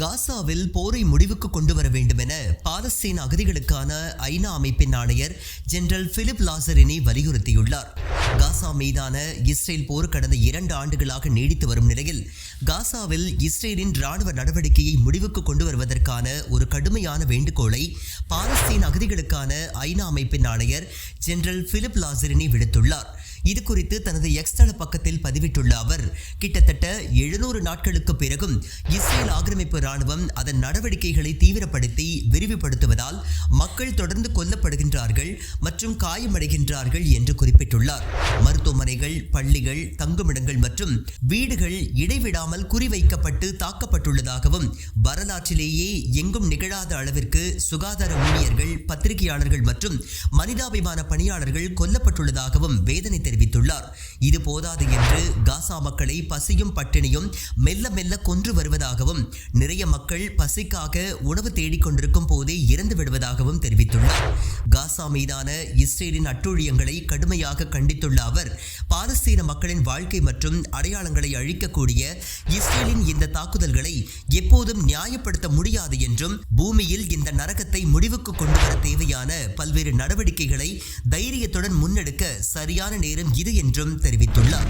காசாவில் போரை முடிவுக்கு கொண்டு வர வேண்டும் என பாலஸ்தீன் அகதிகளுக்கான ஐநா அமைப்பின் ஆணையர் ஜெனரல் பிலிப் லாசரினி வலியுறுத்தியுள்ளார். காசா மீதான இஸ்ரேல் போர் கடந்த இரண்டு ஆண்டுகளாக நீடித்து வரும் நிலையில் காசாவில் இஸ்ரேலின் ராணுவ நடவடிக்கையை முடிவுக்கு கொண்டு வருவதற்கான ஒரு கடுமையான வேண்டுகோளை பாலஸ்தீன் அகதிகளுக்கான ஐநா அமைப்பின் ஆணையர் ஜெனரல் பிலிப் லாசரினி விடுத்துள்ளார். இது குறித்து தனது எக்ஸ்தள பக்கத்தில் பதிவிட்டுள்ள அவர் கிட்டத்தட்ட எழுநூறு நாட்களுக்கு பிறகும் இஸ்ரேல் ஆக்கிரமிப்பு ராணுவம் அதன் நடவடிக்கைகளை தீவிரப்படுத்தி விரிவுபடுத்துவதால் மக்கள் தொடர்ந்து கொல்லப்படுகின்றார்கள் மற்றும் காயமடைகின்றார்கள் என்று குறிப்பிட்டுள்ளார். மருத்துவமனைகள் பள்ளிகள் தங்குமிடங்கள் மற்றும் வீடுகள் இடைவிடாமல் குறிவைக்கப்பட்டு தாக்கப்பட்டுள்ளதாகவும் வரலாற்றிலேயே எங்கும் நிகழாத அளவிற்கு சுகாதார ஊழியர்கள் பத்திரிகையாளர்கள் மற்றும் மனிதாபிமான பணியாளர்கள் கொல்லப்பட்டுள்ளதாகவும் வேதனை தெரிவித்துள்ளார். இது போதாது என்று காசா மக்களை பசியும் பட்டினியும் மெல்ல மெல்ல கொன்று வருவதாகவும் நிறைய மக்கள் பசிக்காக உணவு தேடிக் கொண்டிருக்கும் போதே இறந்து விடுவதாகவும் தெரிவித்துள்ளார். காசா மீதான இஸ்ரேலின் அட்டுழியங்களை கடுமையாக கண்டித்துள்ள அவர் பாலஸ்தீன மக்களின் வாழ்க்கை மற்றும் அடையாளங்களை அழிக்கக்கூடிய இஸ்ரேலின் இந்த தாக்குதல்களை எப்போதும் நியாயப்படுத்த முடியாது என்றும் பூமியில் இந்த நரகத்தை முடிவுக்கு கொண்டு வர தேவையான பல்வேறு நடவடிக்கைகளை தைரியத்துடன் முன்னெடுக்க சரியான நேரம் நேரம் இது என்றும் தெரிவித்துள்ளார்.